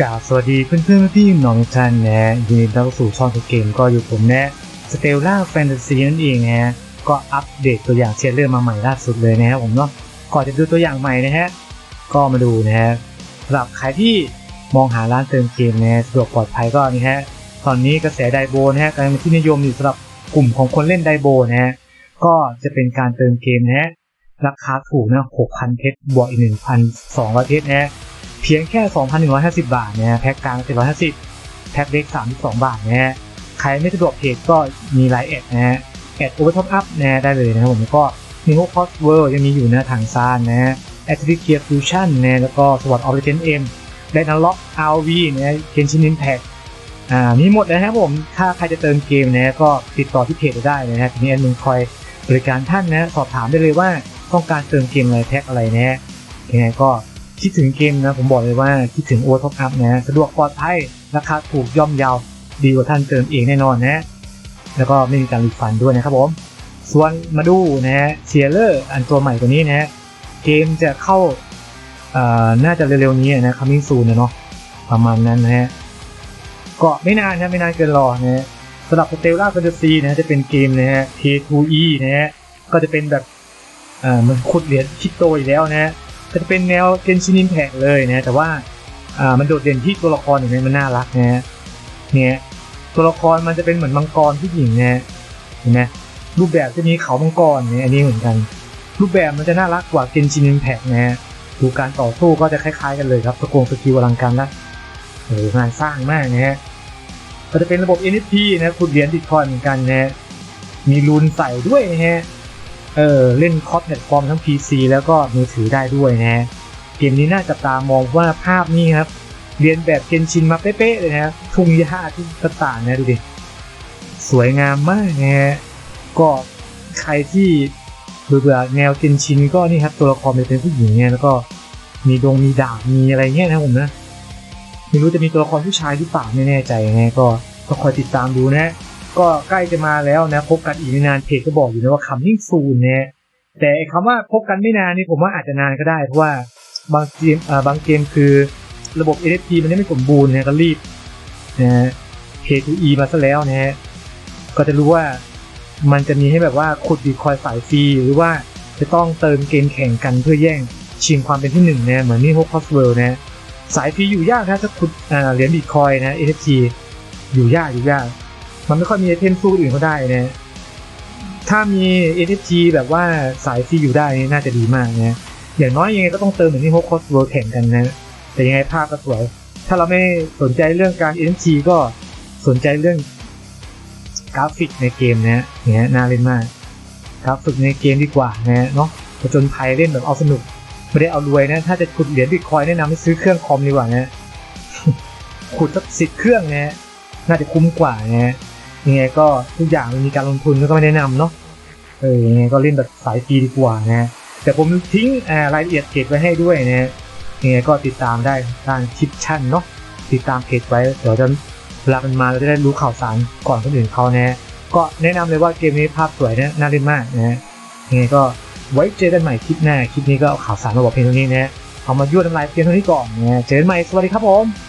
กราบสวัสดีเพื่อนเพื่อนพี่น้องทุกท่านนะยินดีต้อนรับสู่ช่องเกมก็อยู่ผมนะสเตลล่าแฟนตาซีนั่นเองนะก็อัปเดตตัวอย่างเทรลเลอร์มาใหม่ล่าสุดเลยนะครับผมเนาะก่อนจะดูตัวอย่างใหม่นะฮะก็มาดูนะฮะสำหรับใครที่มองหาร้านเติมเกมนะฮะสะดวกปลอดภัยก็นี่ฮะตอนนี้กระแสไดโบนะฮะกำลังเป็นที่นิยมอยู่สำหรับกลุ่มของคนเล่นไดโบนะฮะก็จะเป็นการเติมเกมนะฮะราคาถูกนะ6,000เพชรบวกอีก1,200เพชรนะฮะ เพียงแค่ 2,150 บาทนะฮะแพ็กกลาง 750 แพ็กเล็ก 32 บาทนะฮะใครไม่สะดวกเพจก็มีไลน์แอดนะฮะแอดโอเวอร์ท็อปอัพนะฮะได้เลยนะครับผมก็มีพวกคอสเวิร์ยังมีอยู่นะทางซานนะฮะแอตติเกียร์ฟิวชั่นนะแล้วก็สวัสดิ์ออริเจนเอ็มไดนัลล็อกอาร์วีนะเคนชินินแพ็กอ่ามีหมดนะครับผมถ้าใครจะเติมเกมนะก็ติดต่อที่เพจได้นะฮะทีนี้แอดมินคอยบริการท่านนะสอบถามได้เลยว่าต้องการเติมเกมอะไรแพ็กอะไรนะยังไงก็ คิดถึงเกมนะผมบอกเลยว่าคิดถึงโอท็อปอัพนะสะดวกปลอดภัยราคาถูกย่อมเยาวดีกว่าท่านเติมเองแน่นอนนะ แล้วก็ไม่มีการรีฟันด้วยนะครับผมส่วนมาดูนะฮะเชียร์เลอร์อันตัวใหม่ตัวนี้นะฮะเกมจะเข้าอ่อน่าจะเร็วๆนี้นะ coming soon นะเนาะประมาณนั้นนะฮะก็ไม่นานนะไม่นานเกินรอนะฮะสำหรับ Stella Fantasy นะจะเป็นเกมนะฮะ K2E นะฮะก็จะเป็นแบบเอ่อมันขุดเหรียญคริปโตอีกแล้วนะฮะ จะเป็นแนวเกนชินินแท็กเลยนะแต่ว่าอ่ามันโดดเด่นที่ตัวละครอย่างนี้มันน่ารักนะฮะเนี่ยตัวละครมันจะเป็นเหมือนมังกรผู้หญิงนะเห็นไหมรูปแบบจะมีเขามังกรเนี่ยอันนี้เหมือนกัน รูปแบบมันจะน่ารักกว่าเกนชินินแท็กนะฮะดูการต่อสู้ก็จะคล้ายๆกันเลยครับสกงสกิลอลังการนะโอ้โหงานสร้างมากนะฮะก็จะเป็นระบบ NFT นะขุดเหรียญบิตคอนเหมือนกันนะฮะมีรูนใส่ด้วยนะฮะ เออเล่นคอสแพลตฟอร์มทั้ง PC แล้วก็มือถือได้ด้วยนะเกมนี้น่าจะตามองว่าภาพนี้ครับเรียนแบบเกนชินมาเป๊ะๆเลยนะทุ่งหญ้าที่ต่างๆนะดูดิสวยงามมากนะฮะก็ใครที่เบื่อแนวเกนชินก็นี่ครับตัวละครเป็นผู้หญิงเนี่ยแล้วก็มีดงมีดาบมีอะไรเงี้ยนะผมนะไม่รู้จะมีตัวละครผู้ชายหรือเปล่าไม่แน่ใจนะก็ก็คอยติดตามดูนะ ก็ใกล้จะมาแล้วนะพบกันอีกไม่นานเพจก็บอกอยู่นะว่าคำยิ่งซูนเนี่ยแต่ไอ้คำว่าพบกันไม่นานนี่ผมว่าอาจจะนานก็ได้ เพราะว่าบางเกมอ่าบางเกมคือระบบ NFT มันยังไม่สมบูรณ์นะก็รีบนะฮะ K2E มาซะแล้วนะฮะก็จะรู้ว่ามันจะมีให้แบบว่าขุดบีคอยสายฟรีหรือว่าจะต้องเติมเกมแข่งกันเพื่อแย่งชิงความเป็นที่หนึ่งนะเหมือนนี่พวกคอสเวิร์นะสายฟรีอยู่ยากนะถ้าขุดอ่าเหรียญบีคอยนะ NFT อยู่ยากอยู่ยาก มันไม่ค่อยมีไอเทมสู้อื่นเขาได้นะ ถ้ามี NFT แบบว่าสายฟรีอยู่ได้นี่น่าจะดีมากนะ อย่างน้อยยังไงก็ต้องเติมเหมือนที่โฮคอสเวิร์แข่งกันนะ แต่ยังไงภาพก็สวย ถ้าเราไม่สนใจเรื่องการ NFT ก็สนใจเรื่องกราฟิกในเกมนะเนี่ยน่าเล่นมากกราฟิกในเกมดีกว่านะเนาะผจญภัยเล่นแบบเอาสนุกไม่ได้เอารวยนะ ถ้าจะขุดเหรียญบิตคอยแนะนำให้ซื้อเครื่องคอมดีกว่านะขุดสักสิบเครื่องนะน่าจะคุ้มกว่านะ ยังไงก็ทุกอย่างมันมีการลงทุนก็ไม่แนะนำเนาะเออยังไงก็เล่นแบบสายฟรีดีกว่านะ แต่ผมทิ้งรายละเอียดเก็บไว้ให้ด้วยนะยังไงก็ติดตามได้ทางคลิปชั่นเนาะติดตามเพจไว้เดี๋ยวจะเวลามันมาเราจะได้รู้ข่าวสารก่อนคนอื่นเขานะก็แนะนำเลยว่าเกมนี้ภาพสวยนะน่าเล่นมากนะยังไงก็ไว้เจอกันใหม่คลิปหน้าคลิปนี้ก็เอาข่าวสารมาบอกเพียงเท่านี้นะเอามายั่วน้ำลายเพียงเท่านี้ก่อนนะเจอกันใหม่สวัสดีครับผม